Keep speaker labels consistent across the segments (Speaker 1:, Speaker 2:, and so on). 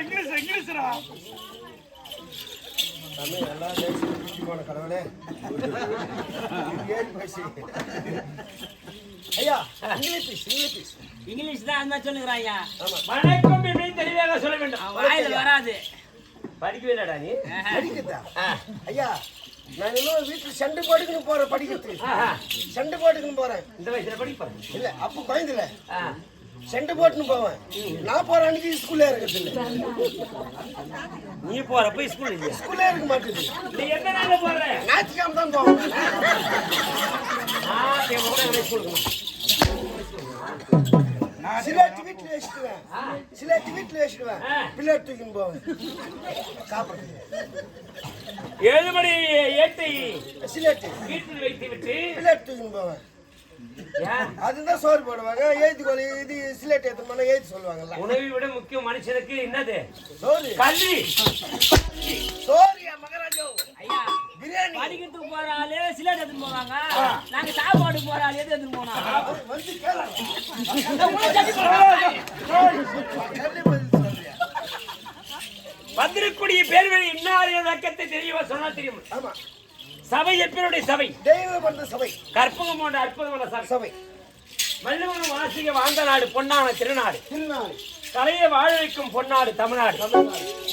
Speaker 1: English
Speaker 2: இங்கிலீஷ்ரா
Speaker 1: Tamil எல்லா தேசம் குட்டி போன கடவுளே. ஏழு பைசு? ஐயா இங்கிலீஷ் இங்கிலீஷ்.
Speaker 3: இங்கிலீஷ் தான் அந்த சொல்லுகிறாங்க
Speaker 1: ஆமா.
Speaker 4: வணக்கம் தெளிவாக சொல்ல வேண்டும்.
Speaker 3: வாயில வராது.
Speaker 4: படிக்கவே இல்லடா நீ
Speaker 1: படிக்கிறதா. ஐயா நான் இன்னும் வீட்டில் சண்டை போட்டுக்கணும் போறேன் படிக்கிறதுக்கு. சண்டை போட்டுக்கணும் போறேன்.
Speaker 4: இந்த வயசுல படிப்பா
Speaker 1: இல்ல அப்ப குழந்தைல. சண்டை போட்டுன்னு போவேன். நான் போற அன்னைக்கு ஸ்கூல்ல இருக்கிறது இல்ல
Speaker 4: நீ போறப்ப ஸ்கூல் இல்லையா?
Speaker 1: ஸ்கூல்ல இருக்க மாட்டேது
Speaker 4: நீ எந்த நாள்ல போற?
Speaker 1: ஞாயிற்றுக்கிழமை தான் போவேன். சில வீட்டுல வச்சுடுவேன் சில வீட்டுல வச்சுடுவேன்
Speaker 4: ஆ.
Speaker 1: பிள்ளை தூக்கின்னு போவேன். சாப்பிடுறதுக்கு
Speaker 4: ஏழு மணி ஏட்டை
Speaker 1: சிலேட்டு
Speaker 4: வீட்டில் வைத்து விட்டு
Speaker 1: பிள்ளை தூக்கின்னு போவேன்? அதுதான் சோறு போடுவாங்க. கோழி இது சிலேட் எடுத்து போனா எழுத்து சொல்லுவாங்கல்ல.
Speaker 4: உணவை விட முக்கியம் மனுஷனுக்கு என்னது?
Speaker 1: சோறு.
Speaker 4: கல்வி.
Speaker 1: சோறு மகராஜோ?
Speaker 3: ஐயா
Speaker 1: பிரியாணி.
Speaker 3: படிக்கிறதுக்கு போற ஆளு சிலேட் எடுத்துட்டு போவாங்க. நாங்க சாப்பாடு போற ஆளு எது எடுத்துட்டு போனோம்
Speaker 1: வந்து கேளு.
Speaker 4: வந்திருக்கூடிய பேர்வழி இன்னார் இலக்கத்தை தெரியவா சொன்னா தெரியும்.
Speaker 1: ஆமா.
Speaker 4: சபை எப்பனுடைய சபை?
Speaker 1: தெய்வ பண்ற சபை.
Speaker 4: கற்பகம் போன்ற அற்புதமான சபை.
Speaker 1: சபை.
Speaker 4: மல்லுவனும் வாசிக வாழ்ந்த நாடு பொன்னான திருநாடு.
Speaker 1: திருநாள்
Speaker 4: கலையை வாழ வைக்கும் பொன்னாடு தமிழ்நாடு.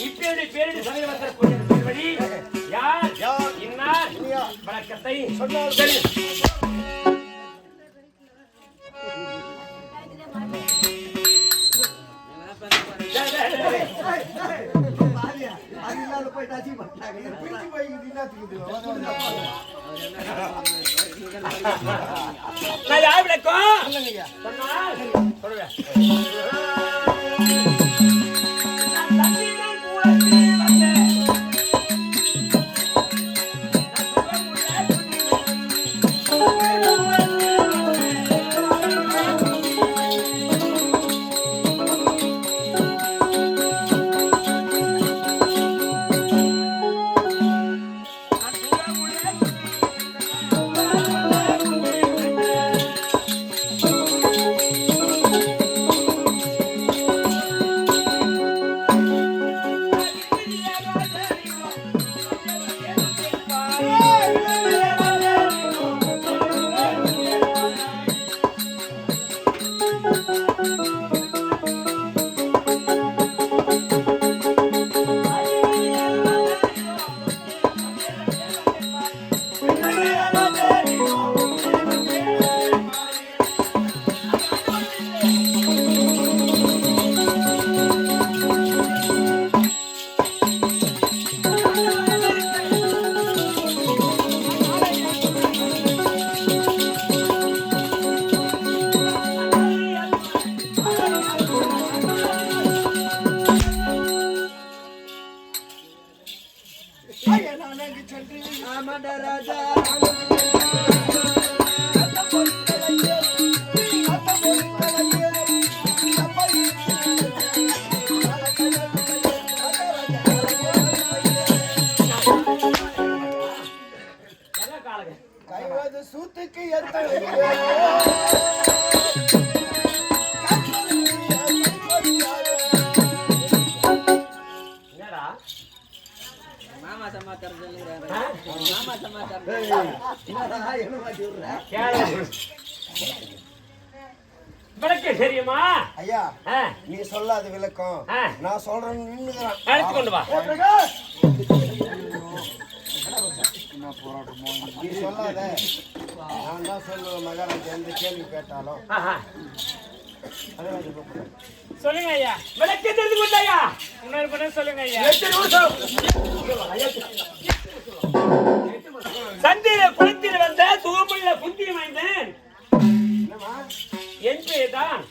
Speaker 4: இப்பேருடைய பேரிடி சபை பேர்வழி யார்?
Speaker 1: யார்?
Speaker 4: இன்னார்?
Speaker 1: இன்னார்.
Speaker 4: வணக்கத்தை
Speaker 1: சொன்னால்
Speaker 4: தெரியும்
Speaker 1: அது இல்லாத போயிட்டு அசி பண்ணாங்க இது பிரிச்சு போய் வந்து
Speaker 4: நான் யார் விளக்கம்
Speaker 1: சொல்லுங்கய்யா.
Speaker 4: சொன்னால் சொல்லுவேன்.
Speaker 1: ஐயா, சென்று ஆமாடா ராஜா கைவது சூத்துக்கு எத்தனை
Speaker 4: விளக்கம் தெரியுமா?
Speaker 1: ஐயா
Speaker 4: ஆ,
Speaker 1: நீ சொல்லாத விளக்கம்.
Speaker 4: ஆ.
Speaker 1: நான் சொல்றேன்னு நின்னுக்கிறான்.
Speaker 4: அழைத்து கொண்டு வா.
Speaker 1: நீ சொல்லாத. நான் தான் சொல்லுவேன் மகாராஜா எந்த கேள்வி கேட்டாலும்.
Speaker 4: சொல்லுங்க ஐயா. விளக்கம் தெரிந்து கொண்டாயா இன்னொரு படம் சொல்லுங்க ஐயா. சந்திர குளத்தில் வந்த சுகமுள்ள புத்தி மைந்தன் என் பேர் தான்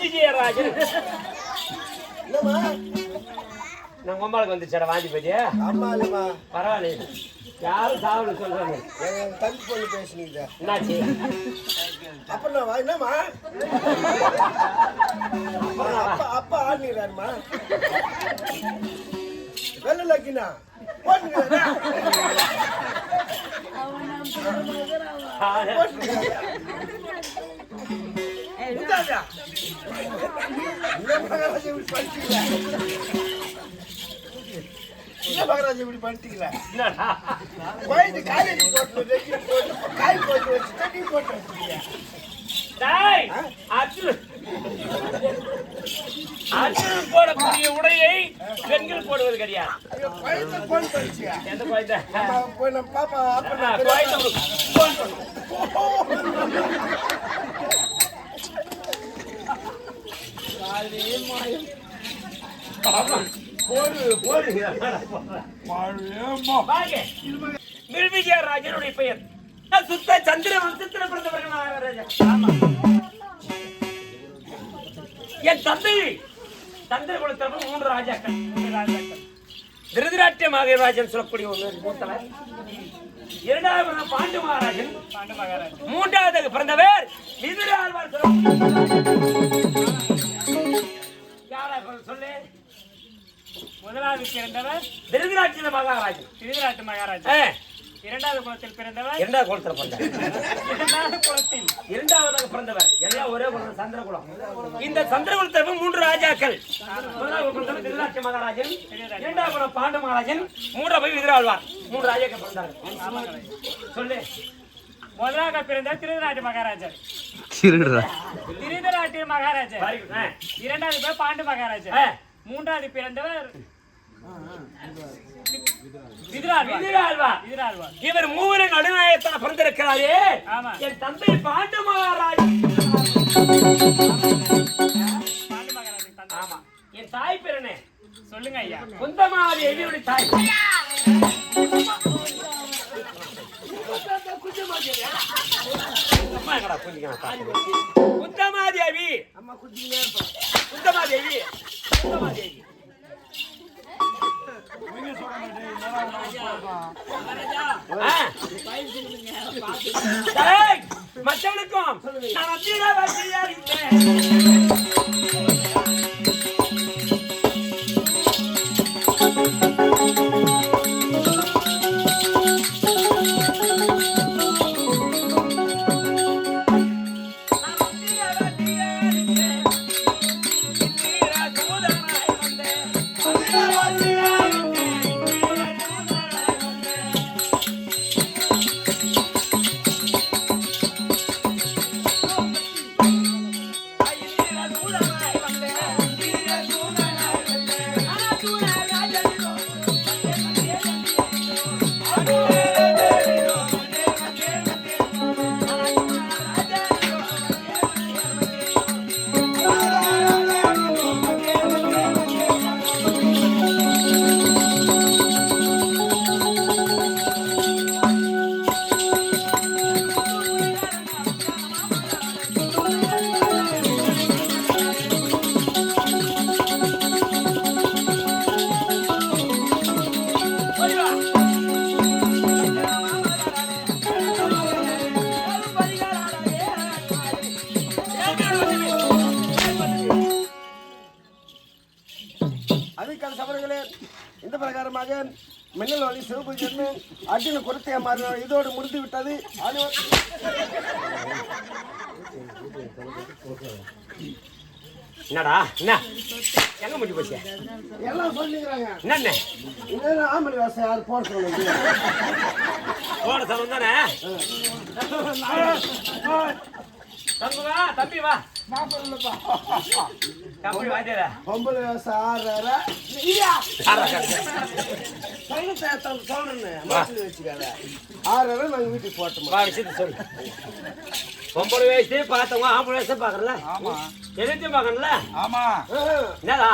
Speaker 4: விஜயராஜன் நம்ம அம்மாளுக்கு வந்துச்சடா வாந்தி பத்தியா பரவாயில்ல யாரும் சாவல சொல்றாங்க.
Speaker 1: தம்பி பொண்ணு பேசுனீங்க.
Speaker 4: என்னாச்சு?
Speaker 1: அப்புறம் என்னம்மா? அப்பா அப்பா ஆடுனீராருமா வெள்ள இந்த இப்படி பண்ணிட்டீங்களா இந்த காலேஜ் போட்டு காய் போட்டு வச்சு தண்ணி போட்டு
Speaker 4: போடக்கூடிய உடையை பெண்கள் போடுவது கிடையாது எந்த குழந்தை
Speaker 1: பாப்பா
Speaker 4: குழந்தை போன் பண்ணு. ஆமா. போடு போடு
Speaker 2: வாழ்வேம்மா.
Speaker 4: வாங்க நிர்விஜய ராஜனுடைய பெயர் சுத்த சந்திர வம்சத்தில் பிறந்தவர்கள் என் தந்தை சந்திர குலத்திற்கு மூன்று ராஜாக்கள் மூன்று ராஜாக்கள். திருதராட்டிய மகாராஜன் சொல்லக்கூடிய ஒரு மூத்தவர். இரண்டாவது பாண்டு மகாராஜன். பாண்டு மகாராஜன் மூன்றாவது பிறந்தவர் விதுராழ்வார் யாரா சொல்லு?
Speaker 5: முதலாவது பிறந்தவர்
Speaker 4: திருதராட்டிய மகாராஜன்.
Speaker 5: திருவிராட்டு மகாராஜா
Speaker 4: ஆ,
Speaker 5: இரண்டாவது குலத்தில் பிறந்தவர்?
Speaker 4: இரண்டாவது குலத்தில் பிறந்தார்.
Speaker 5: இரண்டாவது குலத்தில்.
Speaker 4: இரண்டாவதாக பிறந்தவர். எல்லாம் ஒரே குலம். சந்திரகுலம் இந்த சந்திரகுலத்திற்கு மூன்று ராஜாக்கள். முதலாவது பிறந்தவர் திருநாட்சி மகாராஜன். இரண்டாவது குலம் பாண்டு மகாராஜன். மூன்றாவது எதிராழ்வார். மூன்று ராஜாக்கள் பிறந்தார்கள். சொல்லு.
Speaker 5: முதலாக பிறந்த திருவிராட்டு மகாராஜர் திருதராட்டிய மகாராஜர். இரண்டாவது பேர் பாண்டு மகாராஜர். மூன்றாவது பிறந்தவர்
Speaker 4: இவர் மூவரின் நடுநாயகத்தில் பிறந்திருக்கிறாரே. என் தந்தை பாண்டு
Speaker 5: தந்தை.
Speaker 4: ஆமா. என் தாய் பேரனே
Speaker 5: சொல்லுங்க ஐயா.
Speaker 4: குந்தமாதி எதியுடைய தாய். குந்தமாதேவி குந்தமாதேவி குந்தமாதேவி மற்றவனுக்கும் நான் அத்தியதா வாசியா என்னடா என்ன? எங்க முடிஞ்சு போச்சு?
Speaker 1: எல்லாம் சொல்லிக்கிறாங்க. இந்த ஆம்பளை வாசம் யார் போட சொல்லுங்க
Speaker 4: போட சமம் தானே? தம்பி வா.
Speaker 1: பொம்பளை
Speaker 4: வயசு பார்த்தவங்க ஆம்பளை வயசு பாக்குறல எதிர்த்து பாக்கணும்ல
Speaker 2: ஆமா
Speaker 4: என்னடா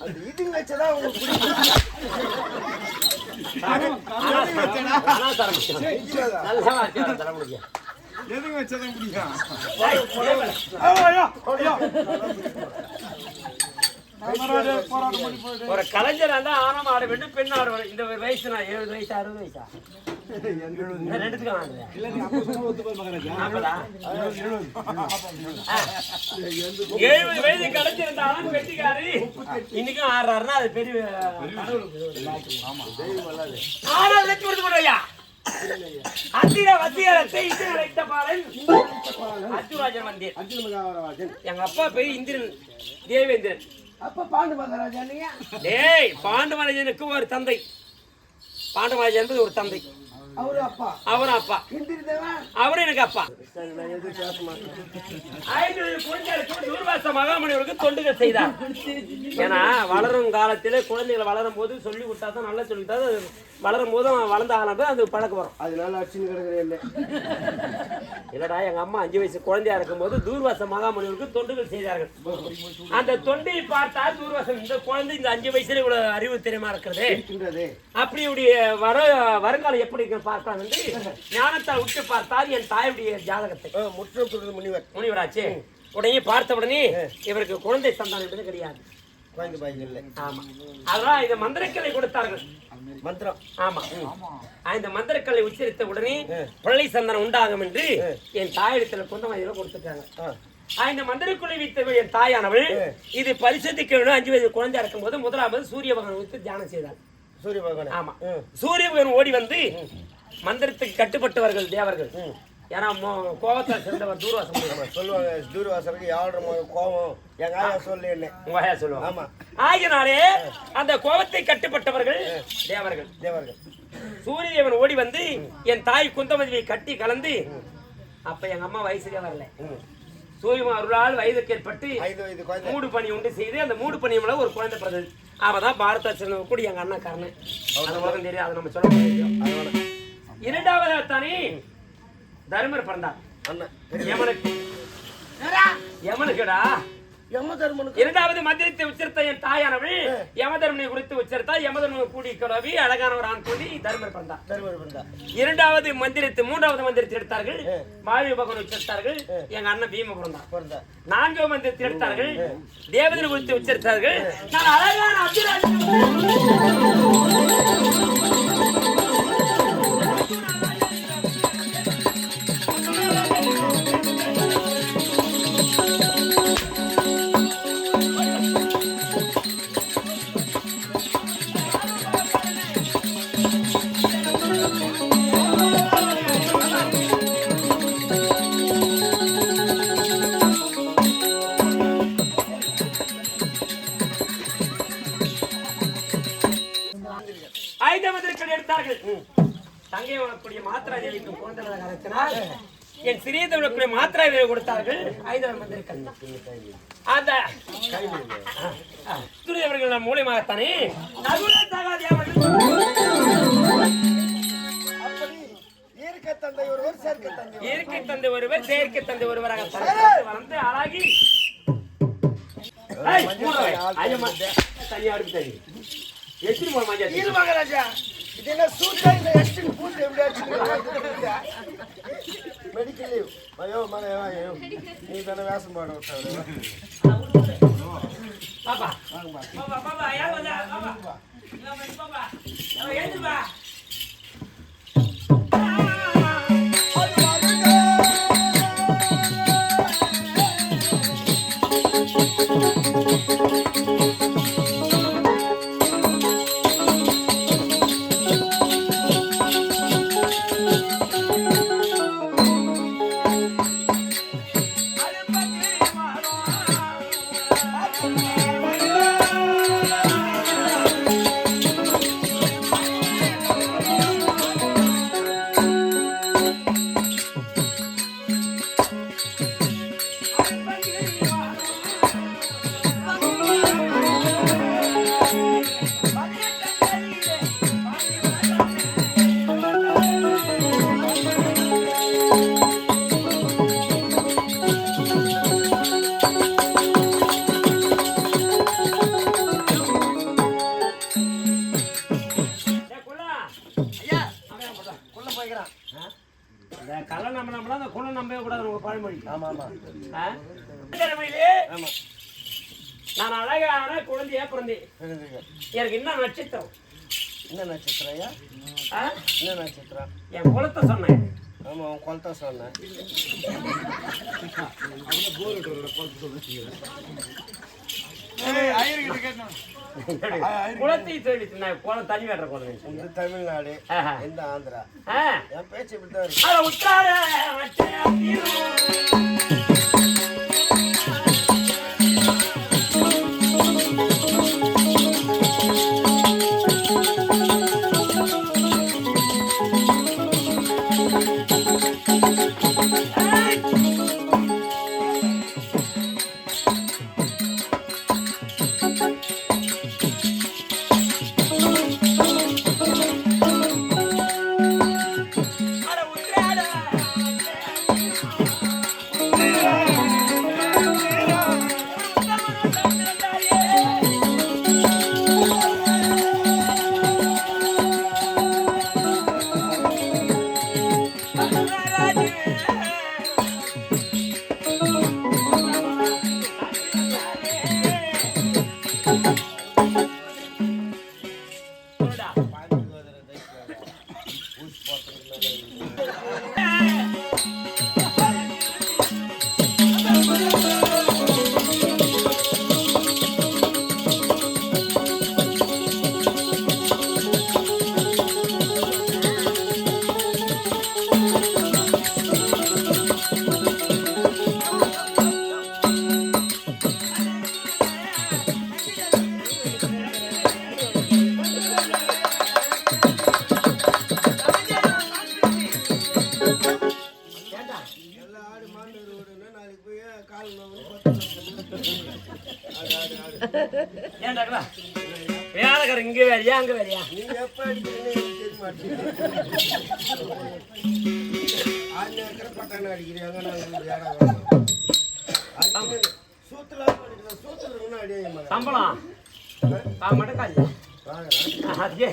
Speaker 1: அந்த இடிங்க வச்சதான் உங்களுக்கு பிடிக்கும்
Speaker 4: நல்ல வாத்தியாரம் தர முடியும்
Speaker 2: எதுங்க வச்சதான் பிடிக்கும்
Speaker 4: ஒரு கலைஞர் இருந்தா ஆணம் ஆட வேண்டும் பெண் ஆட வேண்டும் இந்த வயசு நான் எழுபது வயசு அறுபது வயசா ரெண்டுத்துக்கும். எழுபது வயது கிடைச்சிருந்தாலும் பெட்டிக்காரி இன்னைக்கும் ஆடுறாருன்னா அது பெரிய ஆனால் வெற்றி கொடுத்து போடுறையா அத்திர வசியரத்தை இந்திர வைத்த பாலன். அச்சுராஜன் வந்தேன். எங்க அப்பா பேர் இந்திரன். தேவேந்திரன்.
Speaker 1: அப்ப பாண்டு மகாராஜா நீங்க?
Speaker 4: டேய் பாண்டுமராஜனுக்கு ஒரு தந்தை. என்பது ஒரு தந்தை. அவரும் அப்பா. அவரும் எனக்கு அப்பா. மகாமணிவருக்கு தொண்டுகள் செய்தார். ஏன்னா வளரும் காலத்திலே குழந்தைகள் வளரும் போது சொல்லி விட்டா தான் நல்லா சொல்லி அது வளரும் போது அவன் வளர்ந்த ஆனப்ப அது பழக்கம் வரும்.
Speaker 1: அதனால அடிச்சுன்னு கிடக்குறேன் இல்லை.
Speaker 4: இல்லடா எங்க அம்மா அஞ்சு வயசு குழந்தையா இருக்கும்போது தூர்வாச மகாமணிவருக்கு தொண்டுகள் செய்தார்கள். அந்த தொண்டை பார்த்தா தூர்வாசம். இந்த குழந்தை இந்த அஞ்சு வயசுல இவ்வளவு அறிவு தெரியுமா இருக்கிறது? அப்படி இப்படி வர வருங்காலம் எப்படி இருக்குன்னு பார்க்கலாம் என்று ஞானத்தால் விட்டு பார்த்தால் என் தாயுடைய ஜாதகத்தை.
Speaker 1: சொல்றது முனிவர்.
Speaker 4: முனிவராச்சு. உடனே பார்த்த உடனே இவருக்கு குழந்தை சந்தானம் என்பது கிடையாது.
Speaker 1: குழந்தை
Speaker 4: இந்த மந்திரக்கலை கொடுத்தார்கள்.
Speaker 1: மந்திரம்.
Speaker 4: ஆமா. இந்த மந்திரக்கலை உச்சரித்த உடனே பிள்ளை சந்தானம் உண்டாகும் என்று என் தாயிடத்துல கொண்டு கொடுத்துட்டாங்க.
Speaker 1: ஆ.
Speaker 4: ஆ, இந்த மந்திரக்குழி வைத்த என் தாயானவள் இது பரிசுத்திக்க அஞ்சு வயது குழந்தையா இருக்கும்போது முதலாவது சூரிய பகவான் வைத்து தியானம் செய்தாள்.
Speaker 1: சூரிய பகவானே?
Speaker 4: ஆமா. சூரிய பகவான் ஓடி வந்து மந்திரத்துக்கு கட்டுப்பட்டவர்கள் தேவர்கள். ஏன்னா கோபத்தால் சேர்ந்தவர் தூர்வாசம்
Speaker 1: சொல்லுவாங்க தூர்வாசனுக்கு யாரோட கோபம்? எங்க ஆயா சொல்லு
Speaker 4: உங்க ஆயா சொல்லுவாங்க.
Speaker 1: ஆமா.
Speaker 4: ஆகினாலே அந்த கோபத்தை கட்டுப்பட்டவர்கள் தேவர்கள்.
Speaker 1: தேவர்கள்.
Speaker 4: சூரியதேவன் ஓடி வந்து என் தாய் குந்தமதியை கட்டி கலந்து அப்ப எங்க அம்மா வயசுக்கே வரல. சூரியமா அருளால் வயதுக்கு ஏற்பட்டு மூடு பணி உண்டு செய்து அந்த மூடு பணி மூலம் ஒரு குழந்தை பிறந்தது. அவதான் பாரத கூட எங்க அண்ணன் காரணம் அது உலகம் தெரியும் அதை நம்ம சொல்ல முடியும் இரண்டாவது தானே தர்மர் பிறந்தார். யமனுக்கு. யமனுக்குடா? இரண்டாவது மந்திரத்தை உச்சரித்த என் தாயானவள் யமதர்மனை குறித்து உச்சரித்தா யமதர்மனை கூடி கிளவி அழகானவர் ஆண் கூடி தர்மர் பிறந்தார். இரண்டாவது மந்திரத்தை மூன்றாவது மந்திரத்தை எடுத்தார்கள். மாவி பகவான் உச்சரித்தார்கள். எங்க அண்ணன் பீம பிறந்தார்.
Speaker 1: பிறந்தா
Speaker 4: நான்காவது மந்திரத்தை எடுத்தார்கள். தேவதனை குறித்து உச்சரித்தார்கள். நான் அழகான அபிராஜ் தங்கை உனக்குரிய மாத்திரா தேவிக்கு குழந்தை காரணத்தினால் என் சிறிய தமிழுக்குரிய மாத்திரா தேவி கொடுத்தார்கள். ஐந்தாவது மந்திரங்கள் அந்த துரியவர்கள் மூலியமாகத்தானே நகுல சகாதேவர்கள்
Speaker 1: அப்படி இயற்கை தந்தை ஒருவர்
Speaker 4: செயற்கை தந்தை ஒருவராக வளர்ந்து அழகி. தனியா தண்ணி. எத்தனை மஞ்சள்
Speaker 1: இரு மகாராஜா இது என்ன சூட்டா இந்த எஸ்டின் பூட்டு எப்படி அடிச்சுக்கிறீங்க மெடிக்கல் லீவ் ஐயோ மன ஐயோ நீ தானே வேஷம் பாட விட்டவர்
Speaker 4: பாப்பா நான் அழகான குழந்தையா பிறந்தேன். எனக்கு என்ன நட்சத்திரம்?
Speaker 1: என்ன நட்சத்திரம் ஐயா?
Speaker 4: ஆ?
Speaker 1: என்ன நட்சத்திரம்?
Speaker 4: என் குலத்தை சொன்னேன்.
Speaker 1: ஆமா உன் குளத்த சொன்னேன்.
Speaker 4: சொல்லி நான் குலம் தனி வேற
Speaker 1: தமிழ்நாடு. எந்த ஆந்திரா?
Speaker 4: ஆ.
Speaker 1: என் பேச்சு இப்படிதான் இருக்கு. அடிக்கிறேன் சூத்துல இருக்கணும் அடியே மகன்
Speaker 4: சம்பளம்?
Speaker 1: வாங்குறேன்
Speaker 4: அதுக்கே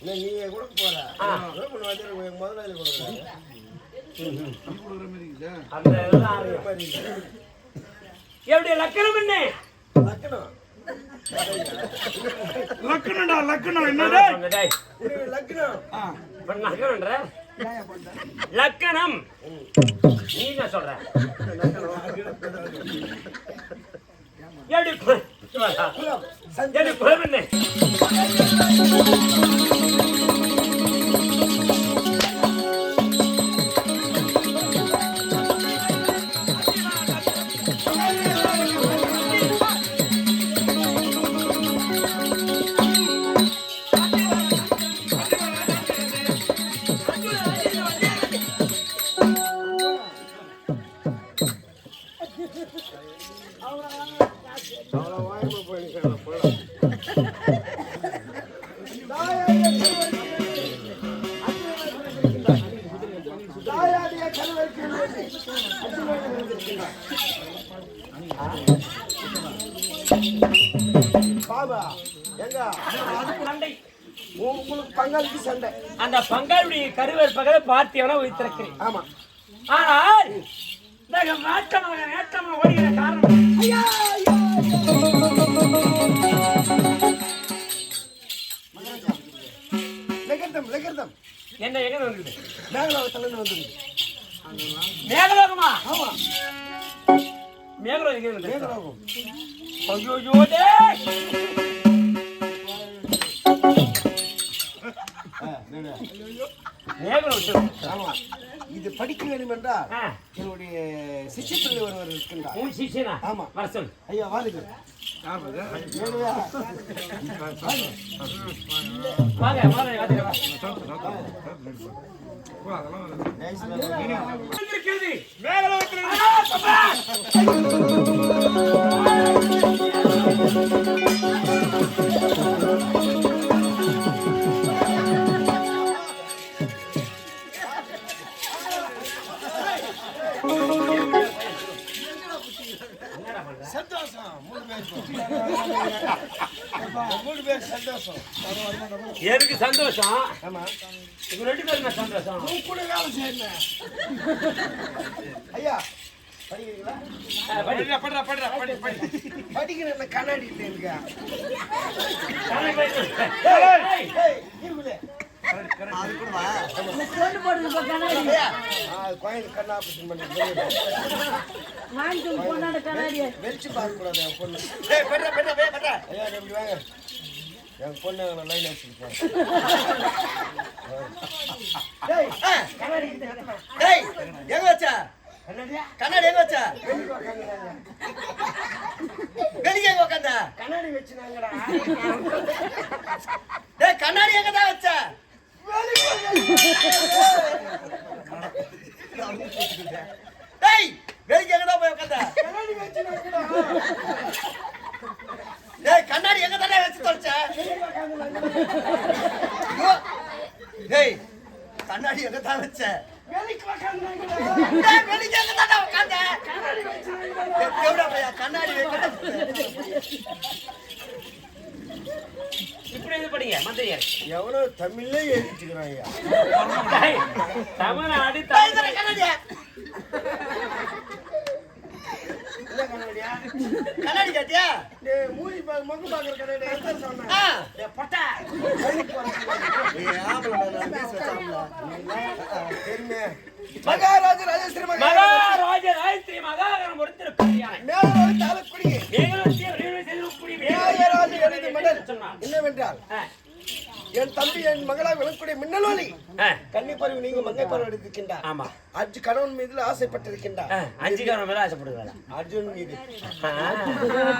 Speaker 1: இல்லை நீங்க கொடுக்க போற? முதலாளி கொடுக்குறாங்க.
Speaker 4: எப்படி லக்கணம் என்ன?
Speaker 1: லக்கணம்?
Speaker 2: லக்கணம்டா லக்கணம்
Speaker 4: சொன்ன டேய்.
Speaker 1: இது லக்கணம்
Speaker 4: நீ என்ன சொல்ற? எப்படி கு-
Speaker 1: குலம் பாபா எங்க
Speaker 4: சண்டை.
Speaker 1: உங்களுக்கு பங்காளிக்கு சண்டை.
Speaker 4: அந்த பங்காளுடைய கருவேற்பகலை பார்த்தீவன வைத்திருக்கிறேன்
Speaker 1: ஆமா.
Speaker 4: ஆனால் இந்த நாட்டமாக நேட்டமாக ஓடுகிற காரணம். ஐயா,
Speaker 1: லெகர்தம் லெகர்தம்
Speaker 4: என்ன எங்க வந்துருது
Speaker 1: மேகலாவத்துல வந்துருக்கு.
Speaker 4: மேகலோகமா?
Speaker 1: ஆமா.
Speaker 4: மேகலோகம் எங்க வந்து
Speaker 1: மேகலாவம் இது படிக்க வேண்டும் என்றால் என்னுடைய சிஷ்யப்பிள்ளை ஒருவர் இருக்கின்றார்.
Speaker 4: உன் சிஷியனா?
Speaker 1: ஆமா.
Speaker 4: வர சொல்
Speaker 1: ஐயா வாருங்க ஏழையா?
Speaker 4: எனக்கு சந்தோஷம்?
Speaker 1: ஆமா.
Speaker 4: இவங்க ரெண்டு பேருமே சந்தோஷம்?
Speaker 1: கூட வேலை செய்யணும் ஐயா படிக்கிறீங்களா? கண்ணாடி இல்லை இருக்கா
Speaker 3: கண்ணாடி
Speaker 1: பண்ணி வெளிச்சு பார்க்க கூடாது என் பொண்ணு வாங்க என் பொண்ணு லைன் டேய், கண்ணாடி
Speaker 6: எங்க கண்ணாடி எங்க
Speaker 1: வெளியே கண்ணாடி வச்சுனாங்கடா
Speaker 6: டேய் கண்ணாடி எங்க வச்சா வச்ச? டேய் வெளியே எங்க போய் உட்காந்த
Speaker 1: கண்ணாடி
Speaker 6: டேய் கண்ணாடி எங்க தானே வச்சு தொலைச்ச? டேய் கண்ணாடி எங்க தான் வச்ச?
Speaker 1: வெளிக்கு
Speaker 6: டேய் எங்க தானே உட்காந்த எவ்வளோ பையா கண்ணாடி வைக்க
Speaker 4: படிங்க மந்திரியார்
Speaker 1: எவனோ தமிழ்ல
Speaker 4: டேய் தமிழ்
Speaker 6: கண்ணாடியா கண்ணாடி
Speaker 1: மூஞ்சி பா முகம் பாக்குற கண்ணாடி பொட்டா. வெளிக்கு மகாராஜ
Speaker 4: மகாராஜ ஒருத்தர்
Speaker 1: மேலோடு என்னவென்றால் என் தம்பி என் மகளா விளக்கூடிய மின்னலோலி
Speaker 4: ஆ,
Speaker 1: கன்னிப்பறிவு நீங்க மங்கை பருவம் எடுத்திருக்கின்றார்
Speaker 4: ஆமா.
Speaker 1: அர்ஜு கணவன் மீது ஆசைப்பட்டிருக்கின்றார்.
Speaker 4: அஞ்சு காரம் மேல ஆசைப்படுகிறாரா
Speaker 1: அர்ஜுன் மீது.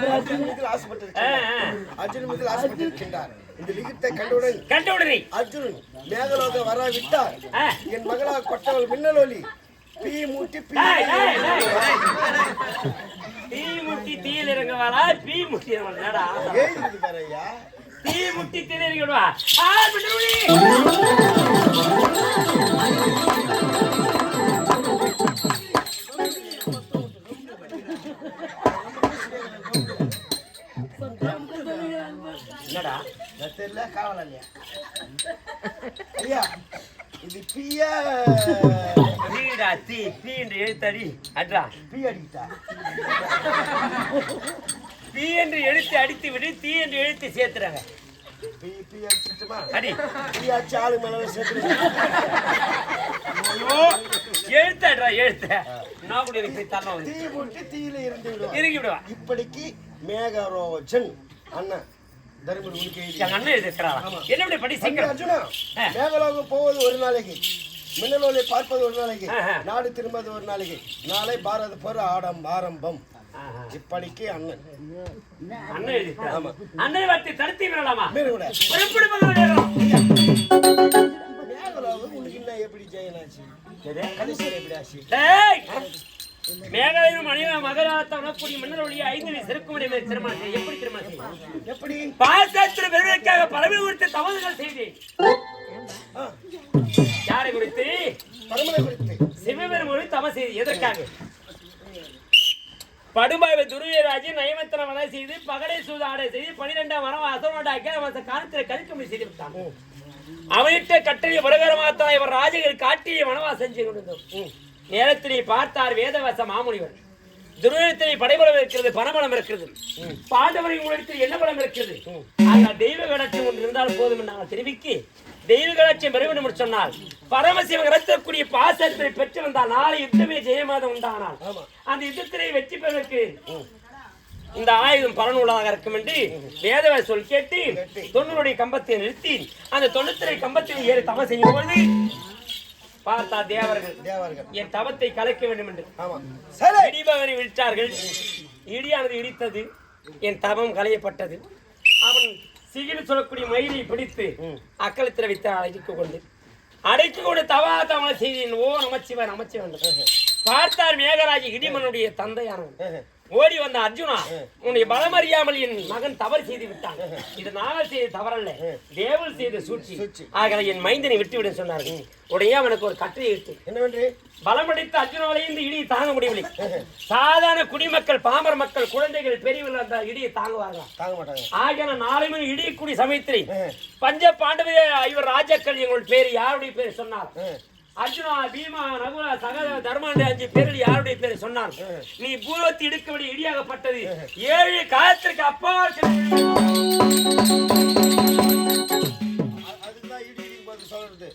Speaker 1: அர்ஜுன் மீது
Speaker 4: ஆ,
Speaker 1: ஆசைப்பட்டிருக்கின்றார்.
Speaker 4: ஆ.
Speaker 1: அர்ஜுன் மீது ஆசைப்பட்டிருக்கின்றார். இந்த லிகித்தை கண்டவுடன்
Speaker 4: கண்டு உடனே
Speaker 1: அர்ஜுன் மேகலோக வராவிட்டால்
Speaker 4: ஆ.
Speaker 1: என் மகளா கொட்டவள் மின்னலோலி. பீ மூட்டி பீ.
Speaker 4: தீ முட்டி தீயில் இறங்குவாளா பீ முட்டி இறங்குவாளா
Speaker 1: ஏய் பாரு ஐயா
Speaker 4: தீ முட்டி தீயில் இறங்கிடுவா ஆ, பின்னோடி. என்னடா?
Speaker 1: தெரியல காவலா இல்லையா? ஐயா இது பீயா
Speaker 4: தீடா தீ என்று எழுத்தடி. அட்ரா.
Speaker 1: பீ அடிக்கிட்டா?
Speaker 4: பீ என்று எழுத்து அடித்து விடு தீ என்று எழுத்து சேர்த்துறாங்க
Speaker 1: பீ பீ அடிச்சுட்டுமா?
Speaker 4: அடி.
Speaker 1: பீ அடிச்சு ஆளு மேல சேர்த்து
Speaker 4: எழுத்து அட்ரா எழுத்து. நான் கூட எனக்கு
Speaker 1: தீ மூட்டி தீயில இருந்து விடுவா
Speaker 4: இறங்கி விடுவா
Speaker 1: இப்படிக்கு மேகரோஜன் அண்ணன்.
Speaker 4: எங்க அண்ணன் படி சீக்கிரம்?
Speaker 1: அர்ஜுனா. மேகலோகம் போவது ஒரு நாளைக்கு மின்னலோலை பார்ப்பது ஒரு நாளைக்கு. நாடு திரும்பது ஒரு நாளைக்கு. நாளை பாரத போர் ஆடம் ஆரம்பம். இப்படிக்கு அண்ணன்.
Speaker 4: அண்ணன் எழுதிட்டார். அண்ணனை வார்த்தை தடுத்து விடலாமா
Speaker 1: மீன் கூட
Speaker 4: எப்படி
Speaker 1: மேகலோகம் ஜெயனாச்சு? கடைசியில் எப்படி ஆச்சு?
Speaker 4: மேகாலயம் மணிவ மகராத்த உணக்கூடிய மன்னர் ஒளிய ஐந்து வயசு சிறக்குமுறை திருமணம். எப்படி திருமணம்
Speaker 1: எப்படி?
Speaker 4: பாசாத்திர பெருமைக்காக பரவி குறித்து தவறுகள் செய்தேன்.
Speaker 1: ஆ,
Speaker 4: யாரை குறித்து? சிவபெருமொழி தவ செய்து எதற்காக? படுபாவை துருவராஜன் நயமத்திர வலை செய்து பகடை சூதாடை செய்து பனிரெண்டாம் வரம் அசோனோட அவச காலத்தில் கழிக்கும்படி செய்து விட்டான் அவனிட்ட கட்டளை பிரகாரமாத்தான் இவர் ராஜகர் காட்டிய வனவாசம் செய்து கொண்டிருந்தோம் நேரத்திலே பார்த்தார் வேதவச மாமுனிவர். துருவத்திலே படைபலம் இருக்கிறது பணபலம் இருக்கிறது. பாண்டவரை உங்களிடத்தில் என்ன பலம் இருக்கிறது? அந்த தெய்வ கடாட்சியம் ஒன்று இருந்தால் போதும் நாங்கள் தெரிவிக்கு தெய்வ கடாட்சியம் பெற வேண்டும் என்று சொன்னால் பரமசிவன் இறத்தக்கூடிய பாசத்தை பெற்று வந்தால் நாளை யுத்தமே ஜெயமாதம் உண்டானால் அந்த யுத்தத்திலே வெற்றி பெறுவதற்கு இந்த ஆயுதம் பலனுள்ளதாக இருக்கும் என்று வேதவை சொல் கேட்டு தொண்ணூறுடைய கம்பத்தை நிறுத்தி அந்த தொண்ணூத்தி கம்பத்தில் ஏறி தவம் செய்யும் பொழுது பார்த்தா தேவர்கள்.
Speaker 1: தேவர்கள்.
Speaker 4: என் தவத்தை கலைக்க வேண்டும் என்று இடிபவரை விட்டார்கள் இடியானது இடித்தது. என் தவம் களையப்பட்டது. அவன் சிகில் சொல்லக்கூடிய மயிலை பிடித்து அக்களத்தில் வைத்து அழைத்து கொண்டு அடைத்து கொண்டு தவா தவணை செய்தேன். ஓ நமச்சிவன் நமச்சிவன் பார்த்தார் மேகராஜ் இடிமனுடைய தந்தையானவன். ஓடி வந்த அர்ஜுனா உன்னை பலம் அறியாமல் என் மகன் தவறு செய்து விட்டான். இது நாங்கள் செய்த தவறல்ல தேவல் செய்த சூழ்ச்சி. ஆகல என் மைந்தனை விட்டுவிட சொன்னார்கள். உடனே அவனுக்கு ஒரு கட்டளை இட்டு
Speaker 1: என்னவென்று?
Speaker 4: பலமடித்த அர்ஜுனாவையும் இந்த இடியை தாங்க முடியவில்லை. சாதாரண குடிமக்கள் பாமர மக்கள் குழந்தைகள் பெரியவர்கள் அந்த இடியை தாங்குவார்களா?
Speaker 1: தாங்க மாட்டாங்க.
Speaker 4: ஆகிய நாளை மணி இடியக்கூடிய சமயத்தில் பஞ்ச பாண்டவ ஐவர் ராஜாக்கள் எங்கள் பேர் யாருடைய பேர் சொன்னார் அர்ஜுனா பீமா ரகுலா சகத தர்மாண்டி அஞ்சு பேரில் யாருடைய பேரை சொன்னான் நீ பூலோத்தி இடுக்கபடி இடியாகப்பட்டது. ஏழு காலத்திற்கு அப்பால்
Speaker 1: சொல்றது.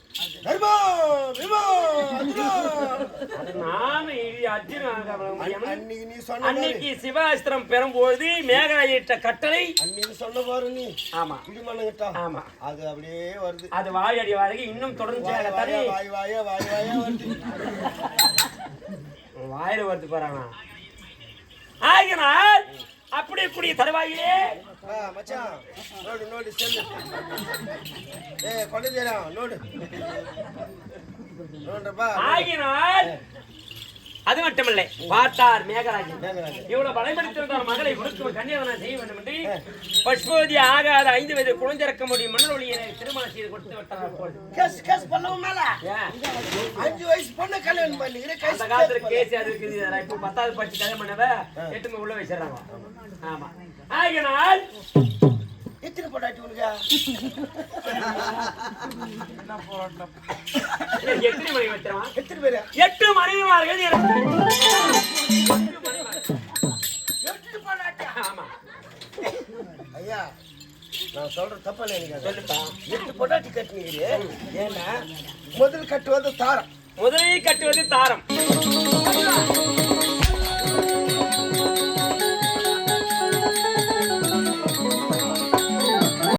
Speaker 1: அன்னைக்கு நீ சொன்ன
Speaker 4: அன்னைக்கு சிவாஸ்திரம் பெறும்போது மேகராயிட்ட கட்டளை.
Speaker 1: அன்னைக்கு சொன்ன பாரு நீ.
Speaker 4: ஆமா.
Speaker 1: இடிமண்ணங்கிட்டா
Speaker 4: ஆமா.
Speaker 1: அது அப்படியே வருது.
Speaker 4: அது வாயடி வாழகி இன்னும் தொடர்ந்து
Speaker 1: வாய வாய வாய வாய வாய வருது.
Speaker 4: வாயில வருது பாரானா ஆகினால் அப்படி இப்படி தருவாயிலே.
Speaker 1: ஆ மச்சான். நோடு நோடு செல்லு. ஏ கொண்டதேரா நோடு. நோடுறப்பா
Speaker 4: ஆகினால் அது மட்டுமில்லை. பார்த்தார் மேகராஜன். இவ்வளவு பலப்படுத்திருந்தார் மகளை கொடுத்து கன்னியாதானம் செய்ய வேண்டும் என்று பசுபதி ஆகாத ஐந்து வயது குழந்திறக்க முடியும் மன்னர் ஒளியனை திருமணம் செய்து கொடுத்து விட்டார் அப்பொழுது
Speaker 1: கேஸ் கேஸ் பண்ணவும் மேல? அஞ்சு வயசு பொண்ணு கல்யாணம் பண்ணிக்கிறேன் கேஸ்
Speaker 4: அந்த காலத்துல கேஸ் அது இருக்குது இப்ப பத்தாவது படிச்சு கல்யாணம் பண்ணவ எட்டுமே உள்ள வச்சிடறாங்க. ஆமா. ஆகினால்
Speaker 1: எத்தனை பொண்டாட்டி உனக்கு.
Speaker 4: எத்தனை மணி வச்சிருவான்
Speaker 1: எத்தனை பேரு?
Speaker 4: எட்டு மனைவிமார்கள் எனக்கு எட்டு
Speaker 1: பொண்டாட்டி
Speaker 4: ஆமா.
Speaker 1: ஐயா நான் சொல்ற தப்பா நினைக்காத எட்டு பொண்டாட்டி கட்டினீங்க ஏன்னா முதல் கட்டுவது தாரம்.
Speaker 4: முதலில் கட்டுவது தாரம்.